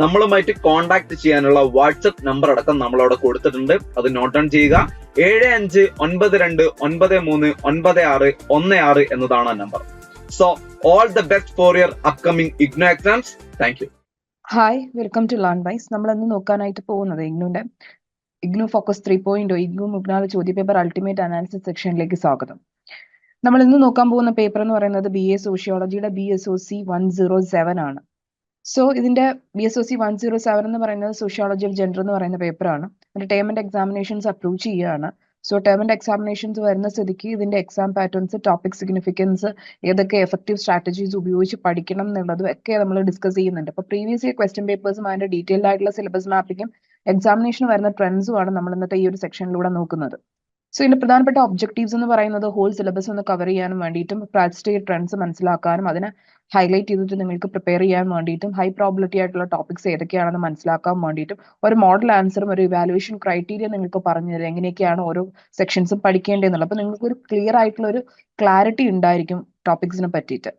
നമ്മളുമായിട്ട് കോൺടാക്ട് ചെയ്യാനുള്ള WhatsApp number അടക്കം നമ്മൾ അവിടെ കൊടുത്തിട്ടുണ്ട്. അത് നോട്ട് ഡൗൺ ചെയ്യുക. ഏഴ് അഞ്ച് ഒൻപത് രണ്ട് ഒൻപത് മൂന്ന് ഒൻപത് ആറ് ഒന്ന് ആറ് എന്നതാണ് ആ number so all the best for your upcoming IGNOU exams thank you hi welcome to learn wise നമ്മൾ ഇന്ന് നോക്കാനായിട്ട് പോകുന്നത് ഇഗ്നുവിന്റെ IGNOU focus three point IGNOU മുഗ്നാൽ ചോദ്യ പേപ്പർ അൾട്ടിമേറ്റ് അനാലിസിസ് സെക്ഷനിലേക്ക് സ്വാഗതം. നമ്മൾ ഇന്ന് നോക്കാൻ പോകുന്ന പേപ്പർ എന്ന് പറയുന്നത് B A സോഷ്യോളജിയുടെ B S O C one zero seven ആണ്. സോ ഇതിന്റെ B S O C one zero seven എന്ന് പറയുന്നത് സോഷ്യോളജി ഓഫ് ജെൻഡർ എന്ന് പറയുന്ന പേപ്പറാണ് അതിന്റെ ടേം ആൻഡ് എക്സാമിനേഷൻസ് അപ്രൂവ് ചെയ്യുകയാണ്. സോ ടേം ആൻഡ് എക്സാമിനേഷൻസ് വരുന്ന സ്ഥിതിക്ക് ഇതിന്റെ എക്സാം പാറ്റേൺസ് ടോപ്പിക് സിഗ്നിഫിക്കൻസ് ഏതൊക്കെ എഫക്റ്റീവ് സ്ട്രാറ്റജീസ് ഉപയോഗിച്ച് പഠിക്കണം എന്നുള്ളതും ഒക്കെ നമ്മൾ ഡിസ്കസ് ചെയ്യുന്നുണ്ട്. അപ്പൊ പ്രീവിയസ് ഇയർ ക്വസ്റ്റ്യൻ പേപ്പേഴ്സും അതിന്റെ ഡീറ്റെയിൽഡ് ആയിട്ടുള്ള സിലബസ് മാപ്പിങ്ങും എക്സാമിനേഷൻ വരുന്ന ട്രെൻഡ്സും ആണ് നമ്മൾ ഇന്നത്തെ ഈ ഒരു സെക്ഷനിലൂടെ നോക്കുന്നത്. സോ ഇതിന്റെ പ്രധാനപ്പെട്ട ഒബ്ജക്റ്റീവ്സ് എന്ന് പറയുന്നത് ഹോൾ സിലബസ് ഒന്ന് കവർ ചെയ്യാനും വേണ്ടിയിട്ടും പ്രാക്ടിസ്റ്റ് ട്രെൻഡ്സ് മനസ്സിലാക്കാനും അതിനെ ഹൈലൈറ്റ് ചെയ്തിട്ട് നിങ്ങൾക്ക് പ്രിപ്പയർ ചെയ്യാൻ വേണ്ടിയിട്ടും ഹൈ പ്രോബിലിറ്റി ആയിട്ടുള്ള ടോപ്പിക്സ് ഏതൊക്കെയാണെന്ന് മനസ്സിലാക്കാൻ വേണ്ടിയിട്ടും ഒരു മോഡൽ ആൻസറും ഒരു ഇവാലുവേഷൻ ക്രൈറ്റീരിയ നിങ്ങൾക്ക് പറഞ്ഞു തരും. എങ്ങനെയൊക്കെയാണ് ഓരോ സെക്ഷൻസും പഠിക്കേണ്ടതെന്നുള്ളത് അപ്പൊ നിങ്ങൾക്ക് ഒരു ക്ലിയർ ആയിട്ടുള്ള ഒരു ക്ലാരിറ്റി ഉണ്ടായിരിക്കും ടോപ്പിക്സിനെ പറ്റിയിട്ട്.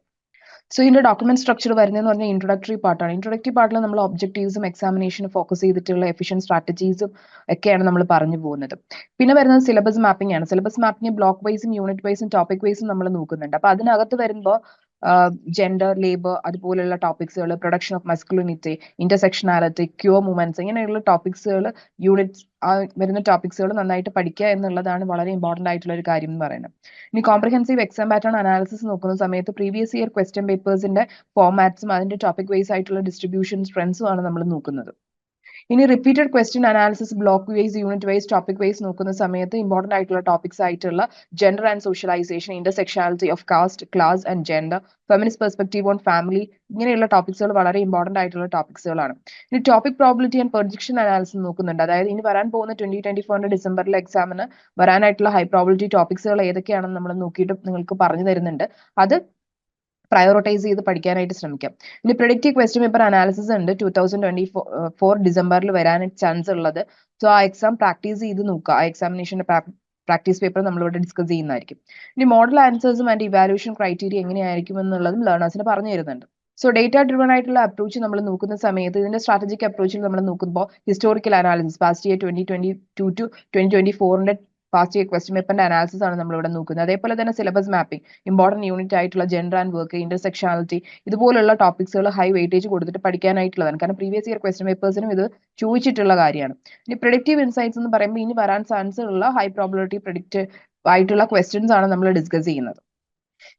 സോ ഇതിന്റെ ഡോക്യുമെന്റ് സ്ട്രക്ചർ വരുന്നതെന്ന് പറഞ്ഞാൽ ഇൻട്രൊഡക്ടറി പാർട്ടാണ് ഇൻട്രൊഡക്ടറി പാർട്ടിൽ നമ്മൾ ഒബ്ജക്റ്റീവ്സും എക്സാമിനേഷനും ഫോക്കസ് ചെയ്തിട്ടുള്ള എഫിഷ്യൻ സ്ട്രാറ്റജീസും ഒക്കെയാണ് നമ്മൾ പറഞ്ഞു പോകുന്നത്. പിന്നെ വരുന്നത് സിലബസ് മാപ്പിംഗ് ആണ്. സിലബസ് മാപ്പിംഗ് ബ്ലോക്ക് വൈസും യൂണിറ്റ് വൈസും ടോപ്പിക് വൈസും നമ്മൾ നോക്കുന്നുണ്ട്. അപ്പൊ അതിനകത്ത് വരുമ്പോൾ ജെൻഡർ ലേബർ അതുപോലുള്ള ടോപ്പിക്സുകൾ production of masculinity intersectionality queer movements ഇങ്ങനെയുള്ള ടോപ്പിക്സുകൾ യൂണിറ്റ്സ് വരുന്ന ടോപ്പിക്സുകൾ നന്നായിട്ട് പഠിക്കുക എന്നുള്ളതാണ് വളരെ ഇമ്പോർട്ടന്റ് ആയിട്ടുള്ള ഒരു കാര്യം എന്ന് പറയുന്നത്. ഇനി കോംപ്രഹെൻസീവ് എക്സാം പാറ്റേൺ അനാലിസിസ് നോക്കുന്ന സമയത്ത് പ്രീവിയസ് ഇയർ ക്വസ്റ്റ്യൻ പേപ്പേഴ്സിന്റെ ഫോർമാറ്റ്സും അതിന്റെ ടോപ്പിക് വൈസ് ആയിട്ടുള്ള ഡിസ്ട്രിബ്യൂഷൻ ട്രെൻഡ്സും ആണ് നമ്മൾ നോക്കുന്നത്. ഇനി repeated question analysis block wise unit wise topic wise നോക്കുന്ന സമയത്ത് ഇമ്പോർട്ടന്റ് ആയിട്ടുള്ള ടോപ്പിക്സ് ആയിട്ടുള്ള gender and socialisation intersectionality of caste class and gender feminist perspective on family ഇങ്ങനെയുള്ള ടോപ്പിക്സുകൾ വളരെ ഇമ്പോർട്ടന്റ് ആയിട്ടുള്ള ടോപ്പിക്സുകളാണ് ഇനി topic probability and projection analysis നോക്കുന്നുണ്ട്. അതായത് ഇനി വരാൻ പോകുന്ന ട്വന്റി ട്വന്റി ഫോറിന്റെ ഡിസംബറിലെ എക്സാമിന് വരാനായിട്ടുള്ള ഹൈ പ്രോബിലിറ്റി ടോപ്പിക്സുകൾ ഏതൊക്കെയാണെന്ന് നമ്മൾ നോക്കിയിട്ട് നിങ്ങൾക്ക് പറഞ്ഞു തരുന്നുണ്ട്. അത് പ്രയോറിറ്റൈസ് ചെയ്ത് പഠിക്കാനായിട്ട് ശ്രമിക്കാം. ഇനി പ്രൊഡക്റ്റീവ് ക്വസ്റ്റ്യൻ പേപ്പർ അനാലിസിസ് ഉണ്ട്. ടൂ തൗസൻഡ് ട്വന്റി ഫോർ ഡിസംബറിൽ വരാൻ ചാൻസ് ഉള്ളത്. സോ ആ എക്സാം പ്രാക്ടീസ് ചെയ്ത് നോക്കുക. ആ എക്സാമിനേഷന്റെ പ്രാക്ടീസ് പേപ്പർ നമ്മളിവിടെ ഡിസ്കസ് ചെയ്യുന്നതായിരിക്കും. ഇനി മോഡൽ ആൻസേഴ്സും ആൻഡ് ഇവാലുവേഷൻ ക്രൈറ്റീരിയ എങ്ങനെയായിരിക്കും എന്നുള്ളതും ലേണേഴ്സിന് പറഞ്ഞു തരുന്നുണ്ട്. സോ ഡേറ്റ ഡ്രിവൺ ആയിട്ടുള്ള അപ്രോച്ച് നമ്മൾ നോക്കുന്ന സമയത്ത് ഇതിന്റെ സ്ട്രാറ്റജിക് അപ്രോച്ചിൽ നമ്മൾ നോക്കുമ്പോൾ historical analysis past year twenty twenty two to twenty twenty ഫോറിന്റെ പാസ്റ്റ് ഇയർ ക്വസ്റ്റ്യൻ പേപ്പറിന്റെ അനാലിസിസ് ആണ് നമ്മൾ ഇവിടെ നോക്കുന്നത്. അതേപോലെ തന്നെ സിലബസ് മാപ്പിംഗ് ഇമ്പോർട്ടന്റ് യൂണിറ്റ് ആയിട്ടുള്ള ജെൻഡർ ആൻഡ് വർക്ക് ഇന്റർസെക്ഷനാലിറ്റി ഇതുപോലുള്ള ടോപ്പിക്സുകൾ ഹൈ വെയിറ്റേജ് കൊടുത്തിട്ട് പഠിക്കാനായിട്ടുള്ളതാണ്. കാരണം പ്രീവിയസ് ഇയർ ക്വസ്റ്റ്യൻ പേപ്പേഴ്സിനും ഇത് ചോദിച്ചിട്ടുള്ള കാര്യമാണ്. ഇനി പ്രൊഡക്റ്റീവ് ഇൻസൈറ്റ്സ് എന്ന് പറയുമ്പോൾ ഇനി വരാൻ ചാൻസ് ഉള്ള ഹൈ പ്രോബിലിറ്റി പ്രൊഡിക്റ്റ് ആയിട്ടുള്ള ക്വസ്റ്റ്യൻസ് ആണ് നമ്മൾ ഡിസ്കസ് ചെയ്യുന്നത്.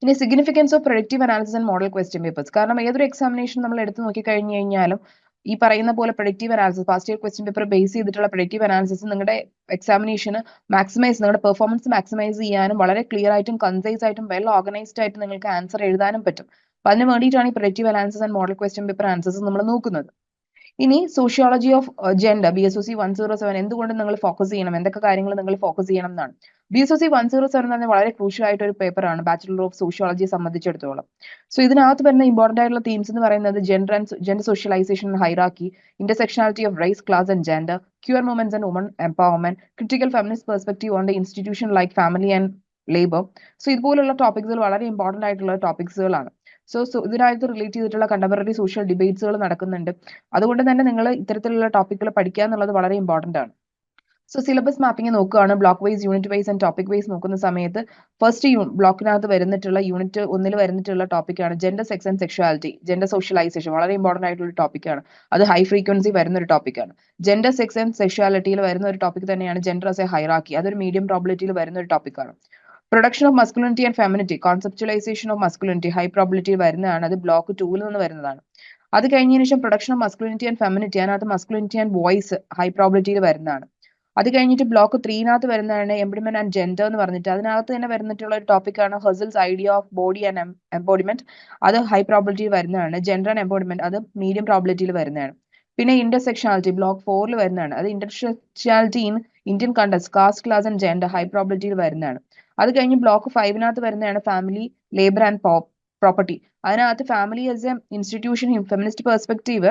ഇനി significance of productive analysis and model question papers കാരണം ഏതൊരു എക്സാമിനേഷൻ നമ്മൾ എടുത്തു നോക്കി കഴിഞ്ഞു കഴിഞ്ഞാലും ഈ പറയുന്ന പോലെ productive analysis past year question paper base ചെയ്തിട്ടുള്ള പ്രൊഡക്റ്റീവ് അനാലിസിസ് നിങ്ങളുടെ എക്സാമിനേഷന് മാക്സിമൈസ് നിങ്ങളുടെ പെർഫോമൻസ് മാക്സിമൈസ് ചെയ്യാനും വളരെ ക്ലിയർ ആയിട്ടും കൺസൈസ് ആയിട്ടും വെൽ ഓർഗനൈസ്ഡ് ആയിട്ട് നിങ്ങൾക്ക് ആൻസർ എഴുതാനും പറ്റും. അപ്പൊ അതിന് വേണ്ടിയിട്ടാണ് ഈ productive analysis and model question paper answers നമ്മൾ നോക്കുന്നത്. ഇനി sociology of gender B S O C one zero seven എന്തുകൊണ്ട് നിങ്ങൾ ഫോക്കസ് ചെയ്യണം? എന്തൊക്കെ കാര്യങ്ങൾ നിങ്ങൾ ഫോക്കസ് ചെയ്യണം എന്നാണ്. B S O C one zero seven തന്നെ വളരെ ക്രൂഷ്യൽ ആയിട്ട് ഒരു പേപ്പറാണ് ബാച്ചുലർ ഓഫ് സോഷ്യോളജിയെ സംബന്ധിച്ചിടത്തോളം. സോ ഇതിനകത്ത് വരുന്ന ഇമ്പോർട്ടന്റ് ആയിട്ടുള്ള തീംസ് എന്ന് പറയുന്നത് gender and gender socialisation hierarchy intersectionality of race class and gender queer movements and woman empowerment critical feminist perspective on the institution like family and labour so ഇതുപോലുള്ള ടോപ്പിക്സുകൾ വളരെ important ആയിട്ടുള്ള ടോപ്പിക്സുകളാണ് സോ സോ ഇതിനായിട്ട് relate ചെയ്തിട്ടുള്ള contemporary social ഡിബേറ്റ്സുകൾ നടക്കുന്നുണ്ട്. അതുകൊണ്ട് തന്നെ നിങ്ങൾ ഇത്തരത്തിലുള്ള ടോപ്പിക്കുകൾ പഠിക്കുക എന്നുള്ളത് വളരെ ഇമ്പോർട്ടന്റ് ആണ്. സോ സിലബസ് മാപ്പിംഗ് നോക്കുകയാണ്. Block wise unit wise and topic wise നോക്കുന്ന സമയത്ത് ഫസ്റ്റ് ബ്ലോക്കിനകത്ത് വരുന്നിട്ടുള്ള യൂണിറ്റ് ഒന്നിൽ വരുന്നിട്ടുള്ള ടോപ്പിക്കാണ് gender sex and sexuality gender socialisation വളരെ ഇമ്പോർട്ടന്റ് ആയിട്ടുള്ള ടോപ്പിക്കാണ് അത് ഹൈ ഫ്രീക്വൻസി വരുന്ന ഒരു ടോപ്പിക്കാണ് ജെൻഡർ സെക്സ് ആൻഡ് സെക്ഷുവാലിറ്റിയിൽ വരുന്ന ഒരു ടോപ്പിക് തന്നെയാണ് ജെൻഡർ ആസ് എ ഹൈറാക്കി അതൊരു മീഡിയം പ്രോബിലിറ്റിയിൽ വരുന്ന ഒരു ടോപ്പിക്കാണ് production of masculinity and femininity conceptualisation of masculinity high probability വരുന്നതാണ്. അത് ബ്ലോക്ക് ടൂവിൽ നിന്ന് വരുന്നതാണ്. അത് കഴിഞ്ഞതിന് ശേഷം production of masculinity and femininity അതിനകത്ത് മസ്കുലിനിറ്റി ആൻഡ് വോയിസ് ഹൈ പ്രോബിലിറ്റിയിൽ വരുന്നതാണ്. അത് കഴിഞ്ഞിട്ട് ബ്ലോക്ക് ത്രീനകത്ത് വരുന്നതാണ് എംപ്ലിമെന്റ് ആൻഡ് ജെൻഡർ എന്ന് പറഞ്ഞിട്ട്. അതിനകത്ത് തന്നെ വരുന്നിട്ടുള്ള ഒരു ടോപ്പിക്കാണ് Husserl's idea of body and embodiment അത് ഹൈ പ്രോബിലിറ്റിയിൽ വരുന്നതാണ്. ജെൻഡർ ആൻഡ് എംബോഡിമെന്റ് അത് മീഡിയം പ്രോബിലിറ്റിയിൽ വരുന്നതാണ്. പിന്നെ ഇന്റർസെക്ഷനാലിറ്റി ബ്ലോക്ക് ഫോറിൽ വരുന്നതാണ്. അത് intersectionality in Indian contexts caste class and gender high പ്രോബിലിറ്റിയിൽ വരുന്നതാണ്. അത് കഴിഞ്ഞ് ബ്ലോക്ക് ഫൈവിനകത്ത് വരുന്നതാണ് ഫാമിലി ലേബർ ആൻഡ് പ്രോപ്പർട്ടി അതിനകത്ത് family as a institution feminist perspective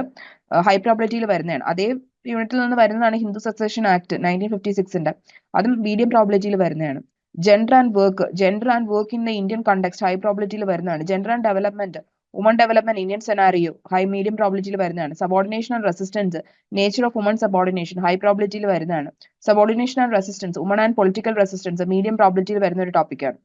high പ്രോബിലിറ്റിയിൽ വരുന്നതാണ്. അതേ യൂണിറ്റിൽ നിന്ന് വരുന്നതാണ് Hindu succession act nineteen fifty സിക്സിന്റെ അതും മീഡിയം പ്രോബിലിറ്റിയിൽ വരുന്നതാണ്. Gender and work gender and work in the Indian context high പ്രോബിലിറ്റിയിൽ വരുന്നതാണ്. Gender and development woman development Indian scenario high medium പ്രോബിലിറ്റിയിൽ വരുന്നതാണ്. Subordination and resistance nature of woman subordination high പ്രോബിലിറ്റിയിൽ വരുന്നതാണ്. Subordination and resistance woman and political resistance medium പ്രോബിലിറ്റിയിൽ വരുന്ന ഒരു ടോപ്പിക്കാണ്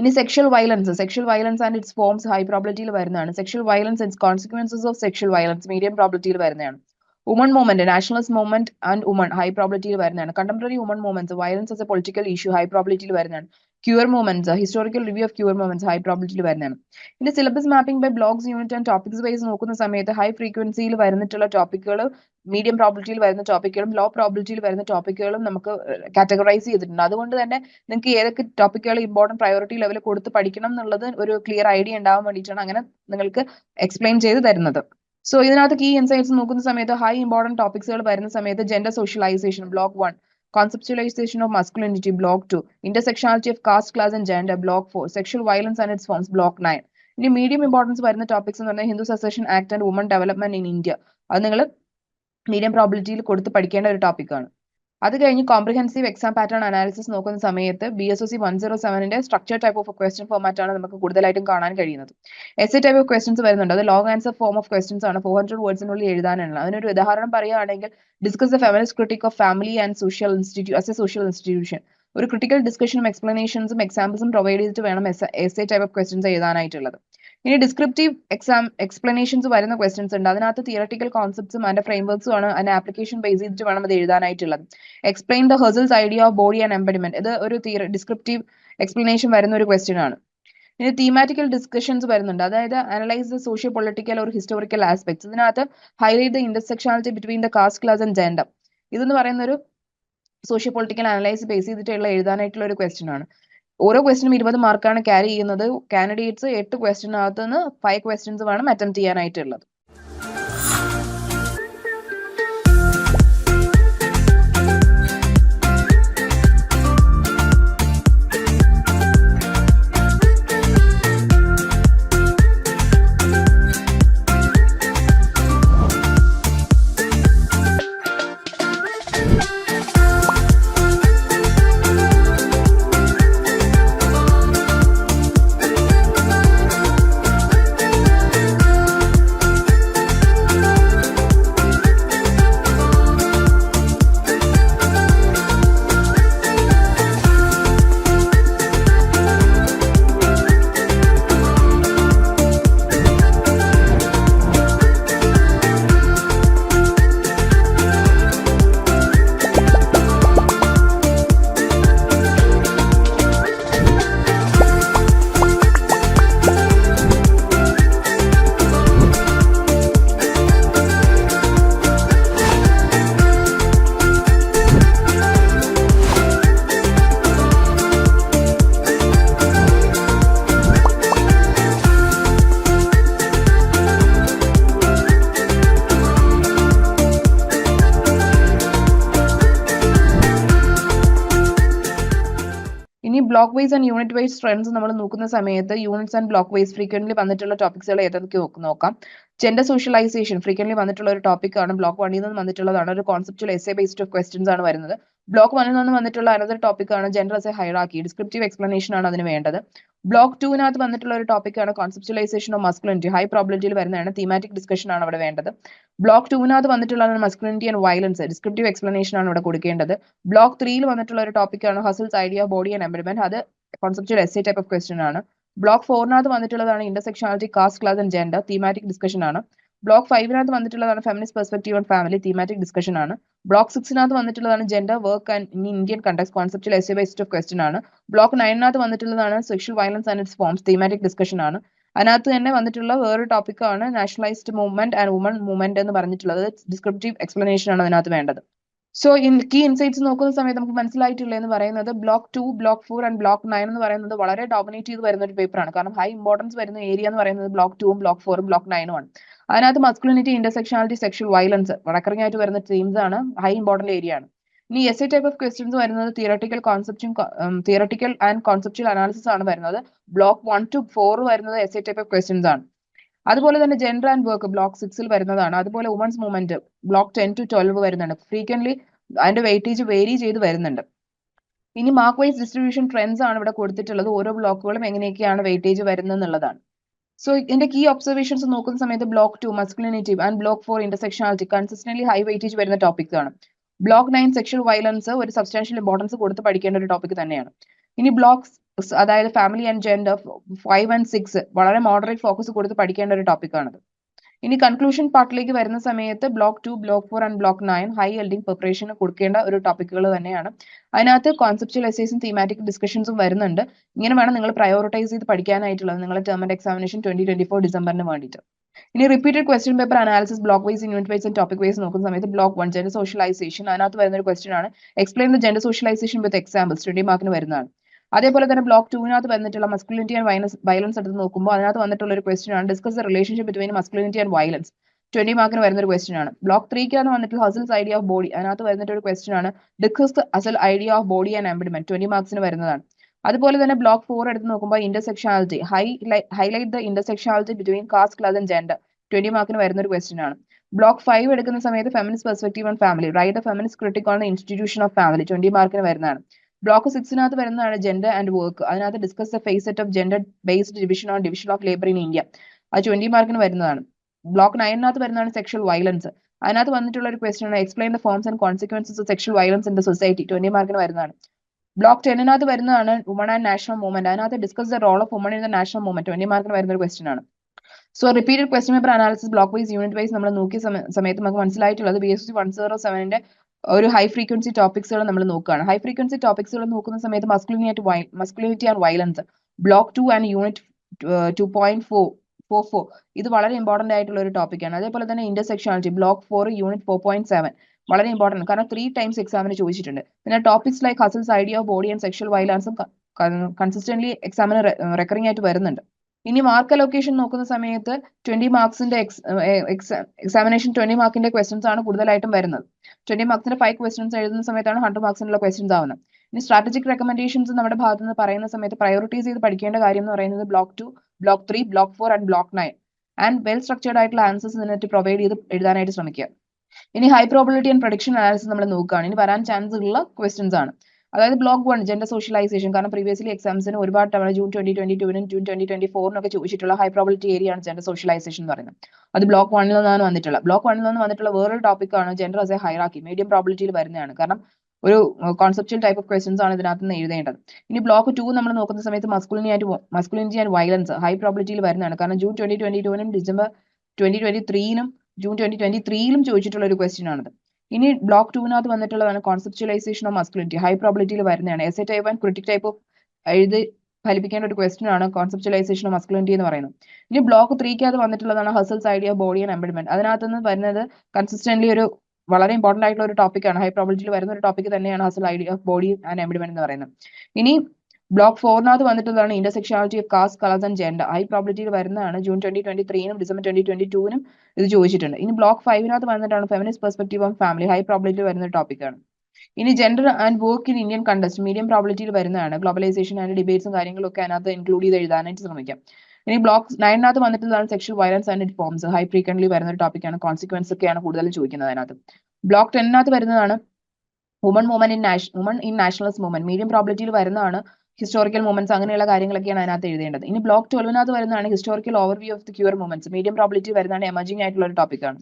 ഇനി sexual violence sexual violence and its forms high പ്രോബിലിറ്റിയിൽ വരുന്നതാണ്. Sexual violence and consequences of sexual violence medium പ്രോബിലിറ്റിയിൽ വരുന്നതാണ്. Woman movement nationalist movement and woman high പ്രോബിലിറ്റിയിൽ വരുന്നതാണ്. Contemporary woman movements violence as a political issue high പ്രോബിലിറ്റിയിൽ വരുന്നതാണ്. Queer movements historical review of queer movements high പ്രോബിലിറ്റിയിൽ വരുന്നതാണ്. ഇതിന്റെ syllabus mapping by blocks unit and topics wise നോക്കുന്ന സമയത്ത് high ഫ്രീക്വൻസിയിൽ വരുന്നിട്ടുള്ള ടോപ്പിക്കുകൾ medium പ്രോബിലിറ്റിയിൽ വരുന്ന ടോപ്പിക്കുകളും law പ്രോബിലിറ്റിയിൽ വരുന്ന ടോപ്പിക്കുകളും നമുക്ക് കാറ്റഗറൈസ് ചെയ്തിട്ടുണ്ട്. അതുകൊണ്ട് തന്നെ നിങ്ങൾക്ക് ഏതൊക്കെ ടോപ്പിക്കുകൾ ഇമ്പോർട്ടന്റ് പ്രയോറിറ്റി ലെവലിൽ കൊടുത്ത് പഠിക്കണം എന്നുള്ളത് ഒരു ക്ലിയർ ഐഡിയ ഉണ്ടാവാൻ വേണ്ടിയിട്ടാണ് അങ്ങനെ നിങ്ങൾക്ക് എക്സ്പ്ലെയിൻ ചെയ്ത് തരുന്നത്. സോ ഇതിനകത്ത് കീ ഇൻസൈറ്റ്സ് നോക്കുന്ന സമയത്ത് ഹൈ ഇമ്പോർട്ടന്റ് ടോപ്പിക്സുകൾ വരുന്ന സമയത്ത് gender socialisation block one conceptualization of masculinity block 2 intersectionality of caste class and gender block 4 sexual violence and its forms block 9 ഇനി മീഡിയം ഇമ്പോർട്ടൻസ് വരുന്ന ടോപ്പിക്സ് എന്ന് പറഞ്ഞാൽ Hindu succession act and woman development in India അത് നിങ്ങൾ medium പ്രോബിലിറ്റിയിൽ കൊടുത്ത് പഠിക്കേണ്ട ഒരു ടോപ്പിക്കാണ് അത് കഴിഞ്ഞ് കോംപ്രിഹെൻസീവ് എക്സാം പാറ്റേൺ അനാലിസിസ് നോക്കുന്ന സമയത്ത് B S O C one zero സെവനിന്റെ structure type of question format ആണ് നമുക്ക് കൂടുതലായിട്ടും കാണാൻ കഴിയുന്നത്. Essay type of questions വരുന്നുണ്ട്. അത് long answer form of questions ആണ്. ഫോർ ഹൺഡ്രഡ് വേർഡ്സിനുള്ളിൽ എഴുതാനുള്ള അതിനൊരു ഉദാഹരണം പറയുകയാണെങ്കിൽ discuss the feminist critique of family and social institute as a social institution ഒരു ക്രിട്ടിക്കൽ ഡിസ്കഷനും എക്സ്പ്ലനേഷൻസും എക്സാമ്പിൾസും പ്രൊവൈഡ് ചെയ്തിട്ട് വേണം essay type of questions എഴുതാനായിട്ടുള്ളത്. ഇനി ഡിസ്ക്രിപ്റ്റീവ് എക്സാം എക്സ്പ്ലനേഷൻസ് വരുന്ന ക്വസ്റ്റ്യൻസ് ഉണ്ട്. അതിനകത്ത് തിയറട്ടിക്കൽ കോൺസെപ്റ്റ്സും അതിന്റെ ഫ്രെയിംവർക്സും ആണ് അതിന്റെ ആപ്ലിക്കേഷൻ ബേസ് ചെയ്തിട്ട് വേണം അത് എഴുതാനായിട്ടുള്ളത്. Explain the Husserl's idea of body and embodiment ഇത് ഒരു ഡിസ്ക്രിപ്റ്റീവ് എക്സ്പ്ലനേഷൻ വരുന്ന ഒരു ക്വസ്റ്റ്യൻ ആണ്. ഇനി തീമാറ്റിക്കൽ ഡിസ്കഷൻസ് വരുന്നുണ്ട്. അതായത് അനലൈസ് ദ സോഷ്യോ പൊളിറ്റിക്കൽ ഒരു ഹിസ്റ്റോറിക്കൽ ആസ്പെക്ട്സ് ഇതിനകത്ത് highlight the intersectionality between the caste class and gender ഇതെന്ന് പറയുന്ന ഒരു സോഷ്യോ പൊളിറ്റിക്കൽ അനലൈസ് ബേസ് ചെയ്തിട്ടുള്ള എഴുതാനായിട്ടുള്ള ഒരു ക്വസ്റ്റ്യൻ ആണ്. ഓരോ ക്വസ്റ്റിനും ഇരുപത് മാർക്കാണ് ക്യാരി ചെയ്യുന്നത്. കാൻഡിഡേറ്റ്സ് എട്ട് ക്വസ്റ്റിനകത്ത് നിന്ന് ഫൈവ് ക്വസ്റ്റ്യൻസ് വേണം attempt ചെയ്യാനായിട്ടുള്ളത്. Block wise and unit wise trends നമ്മൾ നോക്കുന്ന സമയത്ത് units and block wise frequently വന്നിട്ടുള്ള ടോപ്പിക്സുകൾ ഏതൊക്കെ നോക്ക് ജെൻഡർ സോഷ്യലൈസേഷൻ ഫ്രീക്വന്റ്ലി വന്നിട്ടുള്ള ഒരു ടോപ്പിക്കാണ് ബ്ലോക്ക് വണ്ണിൽ നിന്ന് വന്നിട്ടുള്ളതാണ്. ഒരു കോൺസെപ്റ്റുവൽ എ ബേസ്ഡ് ക്വസ്റ്റ്യൻസ് ആണ് വരുന്നത്. ബ്ലോക്ക് വണ്ണിൽ നിന്ന് വന്നിട്ടുള്ള അനദർ ടോപ്പിക് ആണ് gender as a hierarchy descriptive explanation ആണ് അതിന് വേണ്ടത്. ബ്ലോക്ക് ടൂവിനകത്ത് വന്നിട്ടുള്ള ഒരു ടോപ്പിക് ആണ് കോൺസെപ്റ്റുവലൈസേഷൻ ഓഫ് മസ്കുലിനിറ്റി ഹൈ പ്രോബിലിറ്റിയിൽ വരുന്നതാണ് തീമാറ്റിക് ഡിസ്കഷൻ ആണ് അവിടെ വേണ്ടത്. ബ്ലോക്ക് ടൂവിനകത്ത് വന്നിട്ടുള്ളതാണ് masculinity and violence descriptive explanation ആണ് ഇവിടെ കൊടുക്കേണ്ടത്. ബ്ലോക്ക് ത്രീയിൽ വന്നിട്ടുള്ള ഒരു ടോപ്പിക് ആണ് Husserl's idea body and embodiment അത് conceptual essay type of question ആണ്. ബ്ലോക്ക് ഫോറിനകത്ത് വന്നിട്ടുള്ളതാണ് intersectionality caste class and gender thematic discussion ആണ്. ബ്ലോക്ക് ഫൈവിനകത്ത് വന്നിട്ടുള്ളതാണ് feminist perspective on family thematic discussion ആണ്. ബ്ലോക്ക് സിക്സിനകത്ത് വന്നിട്ടുള്ളതാണ് gender work and in Indian context കോൺസെപ്റ്റിൽ S based of question ആണ്. ബ്ലോക്ക് നയനകത്ത് വന്നിട്ടുള്ളതാണ് sexual violence and its forms thematic discussion ആണ്. അതിനകത്ത് തന്നെ വന്നിട്ടുള്ള വേറൊരു ടോപ്പിക്കാണ് nationalised movement and woman movement എന്ന് പറഞ്ഞിട്ടുള്ളത്. ഡിസ്ക്രിപ്റ്റീവ് എക്സ്പ്ലനേഷൻ ആണ് അതിനകത്ത് വേണ്ടത്. സോ ഇൻ കീ ഇൻസൈറ്റ്സ് നോക്കുന്ന സമയത്ത് നമുക്ക് മനസ്സിലായിട്ടില്ല എന്ന് പറയുന്നത് block two block four and block nine എന്ന് പറയുന്നത് വളരെ ഡോമിനേറ്റ് ചെയ്ത് വരുന്ന ഒരു പേപ്പറാണ് കാരണം ഹൈ ഇമ്പോർട്ടൻസ് വരുന്ന ഏരിയ എന്ന് പറയുന്നത് ബ്ലോക്ക് ടൂവും ബ്ലോക്ക് ഫോറും ബ്ലോക്ക് നയനും ആണ്. അതിനകത്ത് masculinity intersectionality sexual violence recurring ആയിട്ട് വരുന്ന തീംസ് ആണ് ഹൈ ഇമ്പോർട്ടന്റ് ഏരിയ ആണ്. ഇനി essay type of questions വരുന്നത് തിയറട്ടിക്കൽ കോൺസെപ്റ്റും തിയറട്ടിക്കൽ ആൻഡ് കോൺസെപ്റ്റൽ അനാലിസിസ് ആണ് വരുന്നത്. ബ്ലോക്ക് വൺ ടു ഫോർ വരുന്നത് essay type of questions ആണ്. അതുപോലെ തന്നെ ജെൻഡർ ആൻഡ് വർക്ക് ബ്ലോക്ക് സിക്സിൽ വരുന്നതാണ്. അതുപോലെ women's movement block ten to twelve വരുന്നുണ്ട്. ഫ്രീക്വന്റ്ലി അതിന്റെ വെയിറ്റേജ് വേരി ചെയ്ത് വരുന്നുണ്ട്. ഇനി മാർക്ക് വൈസ് ഡിസ്ട്രിബ്യൂഷൻ ട്രെൻഡ്സ് ആണ് ഇവിടെ കൊടുത്തിട്ടുള്ളത്. ഓരോ ബ്ലോക്കുകളും എങ്ങനെയൊക്കെയാണ് വെയിറ്റേജ് വരുന്നത് എന്നുള്ളതാണ്. സോ ഇതിന്റെ കീ ഒബ്സർവേഷൻസ് നോക്കുന്ന സമയത്ത് block two masculinity and block four intersectionality consistent high weightage വരുന്ന ടോപ്പിക്സ് ആണ് ബ്ലോക്ക് നയൻ സെക്ഷൽ വയലൻസ് ഒരു സബ്സ്റ്റാൻഷ്യൽ ഇമ്പോർട്ടൻസ് കൊടുത്ത് പഠിക്കേണ്ട ഒരു ടോപ്പിക് തന്നെയാണ്. ഇനി ബ്ലോക്സ് അതായത് family and gender five and six വളരെ മോഡറേറ്റ് ഫോക്കസ് കൊടുത്ത് പഠിക്കേണ്ട ഒരു ടോപ്പിക് ആണത്. ഇനി കൺക്ലൂഷൻ പാർട്ടിലേക്ക് വരുന്ന സമയത്ത് block two block four and block nine high yielding പ്രിപ്പറേഷന് കൊടുക്കേണ്ട ഒരു ടോപ്പിക്കുകൾ തന്നെയാണ്. അതിനകത്ത് കോൺസെപ്റ്റൽ എസേസും തീമാറ്റിക് ഡിസ്കഷൻസും വരുന്നുണ്ട്. ഇങ്ങനെ വേണം നിങ്ങൾ പ്രയോറിറ്റൈസ് ചെയ്ത് പഠിക്കാനായിട്ടുള്ളത് നിങ്ങളുടെ term and examination twenty twenty four ഡിസംബറിന് വേണ്ടിയിട്ട്. ഇനി repeated question paper analysis block wise unit wise and topic wise നോക്കുന്ന സമയത്ത് ബ്ലോക്ക് വൺ ജെൻഡർ സോഷ്യലൈസേഷൻ അതിനകത്ത് വരുന്ന ഒരു ക്വസ്റ്റ്യൻ ആണ്. Explain the gender socialisation with example study മാർക്കിന് വരുന്നതാണ്. അതേപോലെ തന്നെ ബ്ലോക്ക് ടൂവിനകത്ത് വന്നിട്ടുള്ള മസ്കുലിനിറ്റി ആൻഡ് വയലൻസ് വയലൻസ് എടുത്ത് നോക്കുമ്പോൾ അതിനകത്ത് വന്നിട്ടുള്ള ഒരു ക്വസ്റ്റ്യൻ ആണ്. Discuss the relationship between masculinity and violence twenty മാർക്കിന് വരുന്ന ഒരു ക്വസ്റ്റ്യൻ ആണ്. ബ്ലോക്ക് ത്രീക്കാണ് വന്നിട്ട് ഹസൽസ് ഐഡിയ ഓഫ് ബോഡി അതിനകത്ത് വന്നിട്ട് ഒരു ക്വസ്റ്റ്യൻ ആണ്. Discuss Husserl idea of body and embodiment twenty മാർക്സിന് വരുന്നതാണ്. അതുപോലെ തന്നെ ബ്ലോക്ക് ഫോർ എടുത്ത് നോക്കുമ്പോൾ intersectionality high highlight the intersectionality between caste class and gender twenty മാർക്കിന് വരുന്ന ഒരു ക്വസ്റ്റ്യൻ ആണ്. ബ്ലോക്ക് ഫൈവ് എടുക്കുന്ന സമയത്ത് feminist perspective on family right the feminist critique on the institution of family twenty മാർക്കിന് വരുന്നതാണ്. ബ്ലോക്ക് സിക്സിനകത്ത് വരുന്നതാണ് ജെൻഡർ ആൻഡ് വർക്ക് അതിനകത്ത് discuss the facet of gender based division on division of labour in India അത് twenty മാർക്കിന് വരുന്നതാണ്. Block നയനകത്ത് വരുന്നതാണ് sexual violence അതിനകത്ത് വന്നിട്ടുള്ള ഒരു ക്വസ്റ്റ്യൻ ആണ് explain the forms and consequences of sexual violence in the society twenty മാർക്കിന് വരുന്നതാണ്. ബ്ലോക്ക് ടെന്നിനകത്ത് വരുന്നതാണ് വുമൺ ആൻഡ് നാഷണൽ മൂവ്മെന്റ് അതിനകത്ത് discuss the role of woman in the national movement twenty മാർക്കിന് വരുന്ന ഒരു ക്വസ്റ്റ്യൻ ആണ്. So repeated question paper analysis block wise unit wise നമ്മൾ നോക്കിയ സമയത്ത് നമുക്ക് മനസ്സിലായിട്ടുള്ളത് B S C one zero സെവനിന്റെ ഒരു ഹൈ ഫ്രീക്വൻസി ടോപ്പിക്സുകൾ നമ്മൾ നോക്കുകയാണ് ഹൈ ഫ്രീക്വൻസി ടോപ്പിക്സുകൾ നോക്കുന്ന സമയത്ത് masculinity masculinity and violence block two and unit two point four four four ഇത് വളരെ ഇമ്പോർട്ടന്റ് ആയിട്ടുള്ള ഒരു ടോപ്പിക്കാണ് അതേപോലെ തന്നെ intersectionality block four unit four point seven വളരെ ഇമ്പോർട്ടന്റ് കാരണം ത്രീ ടൈംസ് എക്സാമിന് ചോദിച്ചിട്ടുണ്ട്. പിന്നെ topics like Husserl's idea of body and sexual വയലൻസും consistently എക്സാമിന് റെക്കറിംഗ് ആയിട്ട് വരുന്നുണ്ട്. ഇനി മാർക്ക് അലോക്കേഷൻ നോക്കുന്ന സമയത്ത് ട്വന്റി മാർക്സിന്റെ എക്സാമിനേഷൻ ട്വന്റി മാർക്കിന്റെ ക്വസ്റ്റൻസ് ആണ് കൂടുതലായിട്ടും വരുന്നത്. ട്വന്റി മാർക്സിന്റെ ഫൈവ് ക്വസ്റ്റൻസ് എഴുതുന്ന സമയത്താണ് ഹൺഡ്രഡ് മാർക്സിനുള്ള ക്വസ്റ്റൻസ് ആവുന്നത്. ഇനി സ്ട്രാറ്റജിക് റെക്കമെൻഡേഷൻസ് നമ്മുടെ ഭാഗത്ത് നിന്ന് പറയുന്ന സമയത്ത് പ്രയോറിറ്റൈസ് ചെയ്ത് പഠിക്കേണ്ട കാര്യം എന്ന് പറയുന്നത് block two block three block four and block nine and well structured ആയിട്ടുള്ള ആൻസേഴ്സ് ഇതിനായിട്ട് പ്രൊവൈഡ് ചെയ്ത് എഴുതാനായിട്ട് ശ്രമിക്കുക. ഇനി high probability and prediction analysis നമ്മൾ നോക്കുകയാണ്. ഇനി വരാൻ ചാൻസ് ഉള്ള ക്വസ്റ്റ്യൻസ് ആണ്. അതായത് ബ്ലോക്ക് വൺ ജെൻഡർ സോഷ്യലൈസേഷൻ കാരണം പ്രീവിയസ്ലി എക്സാംസിന് ഒരുപാട് തവണ ജൂൺ ട്വന്റി ട്വന്റി ടുവിനും ജൂൺ ട്വന്റി ട്വന്റി ഫോറിനൊക്കെ ചോദിച്ചിട്ടുള്ള ഹൈ പ്രോബിലിറ്റി ഏരിയ ആണ് ജെൻഡർ സോഷ്യലൈസേഷൻ എന്ന് പറയുന്നത്. അത് ബ്ലോക്ക് വണ്ണിൽ നിന്നാണ് വന്നിട്ടുള്ളത്. ബ്ലോക്ക് വണ്ണിൽ നിന്ന് വന്നിട്ടുള്ള വേറൊരു ടോപ്പിക് ആണ് gender as a hierarchy medium പ്രോബിലിറ്റിയിൽ വരുന്നതാണ്. കാരണം ഒരു കോൺസെപ്റ്റൽ ടൈപ്പ് ഓഫ് ക്വസ്റ്റൻസ് ആണ് ഇതിനകത്ത് നിന്ന് എഴുതേണ്ടത്. ഇനി ബ്ലോക്ക് ടു നമ്മൾ നോക്കുന്ന സമയത്ത് masculine and masculinity and violence high പ്രോബിലിറ്റിയിൽ വരുന്നതാണ്. കാരണം ജൂൺ ട്വന്റി ട്വന്റി ടുവിനും ഡിസംബർ ട്വന്റി ട്വന്റി ത്രീനും ജൂൺ ട്വന്റി ട്വന്റി ത്രീയിലും ചോദിച്ചിട്ടുള്ള ഒരു ക്വസ്റ്റ്യൻ ആണിത്. ഇനി ബ്ലോക്ക് ടൂവിനകത്ത് വന്നിട്ടുള്ളതാണ് കോൺസെപ്റ്റുവലൈസേഷൻ ഓഫ് മസ്കുലിറ്റി ഹൈ പ്രോബിലിറ്റിയിൽ വരുന്നതാണ്. Essay type and critique type of എഴുതി ഫലിപ്പിക്കേണ്ട ഒരു ക്വസ്റ്റ്യൻ ആണ് കോൺസെപ്റ്റുവലൈസേഷൻ ഓഫ് മസ്കുലിറ്റി എന്ന് പറയുന്നത്. ഇനി ബ്ലോക്ക് ത്രീക്കകത്ത് വന്നിട്ടുള്ളതാണ് Husserl's idea body and embodiment അതിനകത്ത് നിന്ന് വരുന്നത് കൺസിസ്റ്റന്റ്ലി ഒരു വളരെ ഇമ്പോർട്ടന്റ് ആയിട്ടുള്ള ഒരു ടോപ്പിക്കാണ് ഹൈ പ്രോബിലിറ്റിയിൽ വരുന്ന ഒരു ടോപ്പിക് തന്നെയാണ് Husserl idea of body and embodiment എന്ന് പറയുന്നത്. ഇനി ബ്ലോക്ക് ഫോറിനകത്ത് വന്നിട്ടുള്ളതാണ് intersectionality of caste colours and gender. High പ്രോബിലിറ്റിയിൽ വരുന്നതാണ് ജൂൺ ട്വന്റി ട്വന്റി ത്രീനും ഡിസംബർ ട്വന്റി ട്വന്റി ടൂവിനും ഇത് ചോദിച്ചിട്ടുണ്ട്. ഇനി ബ്ലോക്ക് ഫൈവിനകത്ത് വന്നിട്ടാണ് feminist perspective of family high probability വരുന്ന ടോപ്പിക്കാണ് ഇനി gender and work in Indian context medium പ്രോബിലിറ്റിയിൽ വരുന്നതാണ്. ഗ്ലോബലൈസേഷൻ ആൻഡ് ഡിബേറ്റ്സും കാര്യങ്ങളൊക്കെ അതിനകത്ത് ഇൻക്ലൂഡ് ചെയ്ത് എഴുതാനായിട്ട് ശ്രമിക്കാം. ഇനി ബ്ലോക്ക് നയനകത്ത് വന്നിട്ടുള്ളതാണ് sexual violence and it forms high frequently വരുന്ന ഒരു ടോപ്പിക്കാണ് കോൺസിക്വൻസ് ഒക്കെയാണ് കൂടുതലും ചോദിക്കുന്നത് അതിനകത്ത്. ബ്ലോക്ക് ടെന്നിനകത്ത് വരുന്നതാണ് woman woman in Nash woman in nationalist movement medium പ്രോബിലിറ്റിയിൽ വരുന്നതാണ് ഹിസ്റ്റോറിക്കൽ മൂവ്മെന്റ്സ് അങ്ങനെയുള്ള കാര്യങ്ങളൊക്കെയാണ് അതിനകത്ത് എഴുതേണ്ടത്. ഇനി ബ്ലോക്ക് ട്വൽവിനകത്ത് വരുന്നതാണ് historical overview of the queer movements medium probability വരുന്നതാണ് എമർജിംഗ് ആയിട്ടുള്ള ഒരു ടോപ്പിക്കാണ്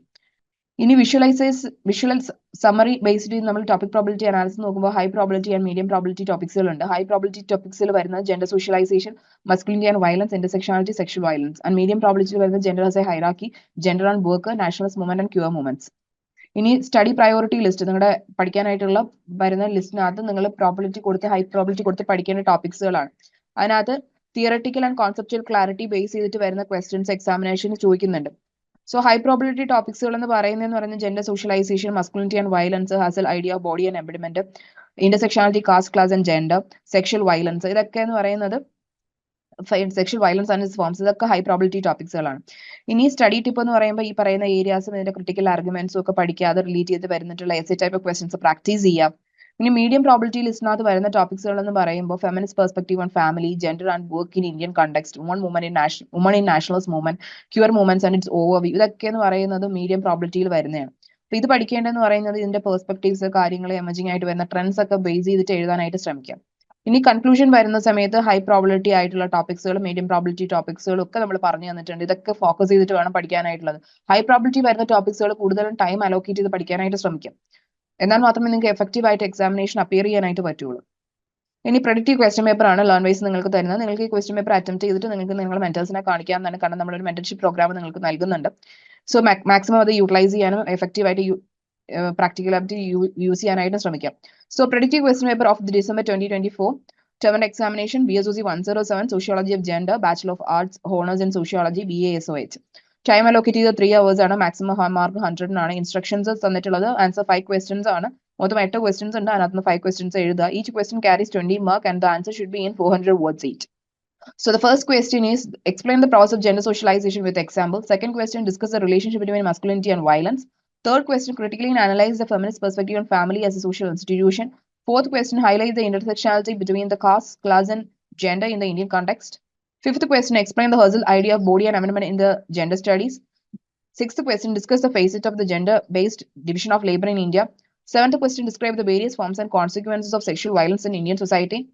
ഇനി വിഷ്വലൈസേഴ്സ് വിഷ്വൽ സമറി ബേസ്ഡ് നമ്മൾ ടോപ്പിക് പ്രോബിലിറ്റി അനാലിസിസ് നോക്കുമ്പോൾ high probability and medium probability ടോപ്പിക്സുകളുണ്ട് high probability ടോപ്പിക്സിൽ വരുന്ന gender socialisation masculinity and violence intersectionality sexual violence and medium പ്രോബിലിറ്റിയിൽ വരുന്ന gender as a hierarchy gender and work nationalist movement and queer movements ഇനി study priority list നിങ്ങളുടെ പഠിക്കാനായിട്ടുള്ള വരുന്ന ലിസ്റ്റിനകത്ത് നിങ്ങൾ probability കൊടുത്ത് high probability കൊടുത്ത് പഠിക്കേണ്ട ടോപ്പിക്സുകളാണ് അതിനകത്ത് theoretical and conceptual clarity base ചെയ്തിട്ട് വരുന്ന ക്വസ്റ്റ്യൻസ് എക്സാമിനേഷന് ചോദിക്കുന്നുണ്ട്. സോ ഹൈ പ്രോബിലിറ്റി ടോപ്പിക്സുകൾ എന്ന് പറയുന്നതെന്ന് പറയുന്നത് gender socialisation masculinity and violence Husserl idea of body and embodiment intersectionality caste class and gender sexual violence ഇതൊക്കെ എന്ന് പറയുന്നത് സെക്ഷൽ വയലൻസ് ആൻഡ് ഫോംസ് ഇതൊക്കെ ഹൈ പ്രോബിലിറ്റി ടോപ്പിക്സുകളാണ് ഇനി സ്റ്റഡി ടിപ്പ് എന്ന് പറയുമ്പോൾ ഈ പറയുന്ന ഏരിയാസും ഇതിന്റെ ക്രിട്ടിക്കൽ ആർഗ്യുമെന്റ്സും ഒക്കെ പഠിക്കാതെ റിലേറ്റ് ചെയ്ത് വരുന്നിട്ടുള്ള എസ് ടൈപ്പ് ക്വസ്റ്റൻസ് പ്രാക്ടീസ് ചെയ്യാം ഇനി മീഡിയം പ്രോബിലിറ്റി ലിസ്റ്റിനകത്ത് വരുന്ന ടോപ്പിക്സുകൾ എന്ന് പറയുമ്പോൾ feminist perspective on family gender and work in Indian context woman women in woman in nationals movement queer movements and its overview ഇതൊക്കെ എന്ന് പറയുന്നത് മീഡിയം പ്രോബിലിറ്റിയിൽ വരുന്നതാണ്. അപ്പൊ ഇത് പഠിക്കേണ്ടതെന്ന് പറയുന്നത് ഇതിന്റെ പെർസ്പെക്ടീവ്സ് കാര്യങ്ങൾ എമർജിംഗ് ആയിട്ട് വരുന്ന ട്രെൻഡ്സ് ഒക്കെ ബേസ് ചെയ്തിട്ട് എഴുതാനായിട്ട് ശ്രമിക്കാം. ഇനി കൺക്ലൂഷൻ വരുന്ന സമയത്ത് ഹൈ പ്രോബിലിറ്റി ആയിട്ടുള്ള ടോപ്പിക്സുകൾ മീഡിയം പ്രോബിലിറ്റി ടോപ്പിക്സുകളും ഒക്കെ നമ്മൾ പറഞ്ഞു തന്നിട്ടുണ്ട്. ഇതൊക്കെ ഫോക്കസ് ചെയ്തിട്ട് വേണം പഠിക്കാനായിട്ടുള്ളത്. ഹൈ പ്രോബിലിറ്റി വരുന്ന ടോപ്പിക്സുകൾ കൂടുതലും ടൈം അലോക്കേറ്റ് ചെയ്ത് പഠിക്കാനായിട്ട് ശ്രമിക്കാം. എന്നാൽ മാത്രമേ നിങ്ങൾക്ക് എഫക്റ്റീവ് ആയിട്ട് എക്സാമിനേഷൻ അപ്പിയർ ചെയ്യാനായിട്ട് പറ്റുള്ളൂ. ഇനി പ്രൊഡക്റ്റീവ് ക്വസ്റ്റ്യൻ പേപ്പർ ആണ് ലേൺ വൈസ് നിങ്ങൾക്ക് തരുന്നത്. നിങ്ങൾക്ക് ഈ ക്വസ്റ്റ്യൻ പേപ്പർ അറ്റംപ്റ്റ് ചെയ്തിട്ട് നിങ്ങൾക്ക് നിങ്ങളുടെ മെന്റേഴ്സിനെ കാണിക്കാമെന്നാണ് കാരണം നമ്മളൊരു മെന്റർഷിപ്പ് പ്രോഗ്രാം നിങ്ങൾക്ക് നൽകുന്നുണ്ട്. സോ മാക്സിമം അത് യൂട്ടിലൈസ് ചെയ്യാനും എഫക്റ്റീവ് ആയിട്ട് പ്രാക്ടിക്കലായിട്ട് യൂസ് ചെയ്യാനായിട്ട് ശ്രമിക്കാം So predictive question paper of the December 2024 term examination BSOC 107 Sociology of Gender Bachelor of Arts Honors in Sociology BASOH. Time allocate ചെയ്ത ത്രീ അവേഴ്സ് ആണ് മാക്സിമം മാർക്ക് ഹൺഡ്രഡിനാണ് instructions തന്നിട്ടുള്ളത് ആൻസർ ഫൈവ് ക്വസ്റ്റൻസ് ആണ് മൊത്തം എട്ട് questions ഉണ്ട് അതിനകത്ത് five questions എഴുതുക each question carries twenty mark and the answer should be in four hundred words each. So the first question is explain the process of gender socialization with example. Second question discuss the relationship between masculinity and violence. Third question, critically analyze the feminist perspective on family as a social institution. Fourth question, highlight the intersectionality between the caste, class, and gender in the Indian context. Fifth question, explain the Husserl idea of body and amendment in the gender studies. Sixth question, discuss the facet of the gender-based division of labor in India. Seventh question, describe the various forms and consequences of sexual violence in Indian society.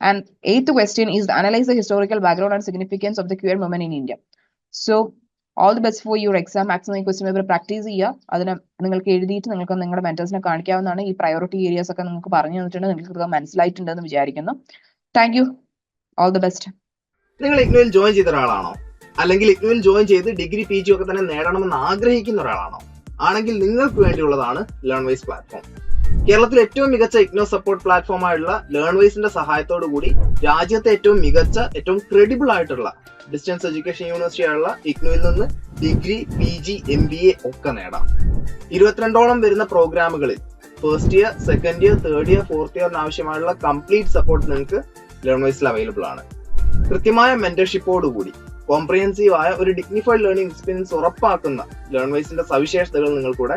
And eighth question is analyze the historical background and significance of the queer movement in India. So all the best for your exam maximum ഈ question paper practice ചെയ്യുക. അതിന് നിങ്ങൾക്ക് എഴുതിയിട്ട് നിങ്ങൾക്ക് നിങ്ങളുടെ മെന്റേഴ്സിനെ കാണിക്കാവുന്നതാണ്. ഈ priority Arias ഒക്കെ നിങ്ങൾക്ക് പറഞ്ഞു തന്നിട്ടുണ്ട്. നിങ്ങൾക്ക് മനസ്സിലായിട്ടുണ്ടെന്ന് വിചാരിക്കുന്നു. Thank you all the best നിങ്ങൾ ഇഗ്നുവിൽ ജോയിൻ ചെയ്ത ഒരാളാണോ? അല്ലെങ്കിൽ ഇഗ്നുവിൽ ജോയിൻ ചെയ്ത് ഡിഗ്രി പി ജി ഒക്കെ തന്നെ നേടണമെന്ന് ആഗ്രഹിക്കുന്ന ഒരാളാണോ? ആണെങ്കിൽ നിങ്ങൾക്ക് വേണ്ടിയുള്ളതാണ് ലേൺ വൈസ് പ്ലാറ്റ്ഫോം കേരളത്തിലെ ഏറ്റവും മികച്ച ഇഗ്നോ സപ്പോർട്ട് പ്ലാറ്റ്ഫോം ആയിട്ടുള്ള ലേൺ വൈസിന്റെ സഹായത്തോടു കൂടി രാജ്യത്തെ ഏറ്റവും മികച്ച ഏറ്റവും ക്രെഡിബിൾ ആയിട്ടുള്ള ഡിസ്റ്റൻസ് എഡ്യൂക്കേഷൻ യൂണിവേഴ്സിറ്റിയായുള്ള ഇഗ്നുവിൽ നിന്ന് degree P G M B A ഒക്കെ നേടാം. ഇരുപത്തിരണ്ടോളം വരുന്ന പ്രോഗ്രാമുകളിൽ first year second year third year fourth ഇയറിന് ആവശ്യമായുള്ള കംപ്ലീറ്റ് സപ്പോർട്ട് നിങ്ങൾക്ക് ലേൺ വൈസിൽ അവൈലബിൾ ആണ്. കൃത്യമായ മെന്റർഷിപ്പോടുകൂടി കോംപ്രിഹെൻസീവ് ആയ ഒരു ഡിഗ്നിഫൈഡ് ലേണിംഗ് എക്സ്പീരിയൻസ് ഉറപ്പാക്കുന്ന ലേൺ വൈസിന്റെ സവിശേഷതകൾ നിങ്ങൾക്കൂടെ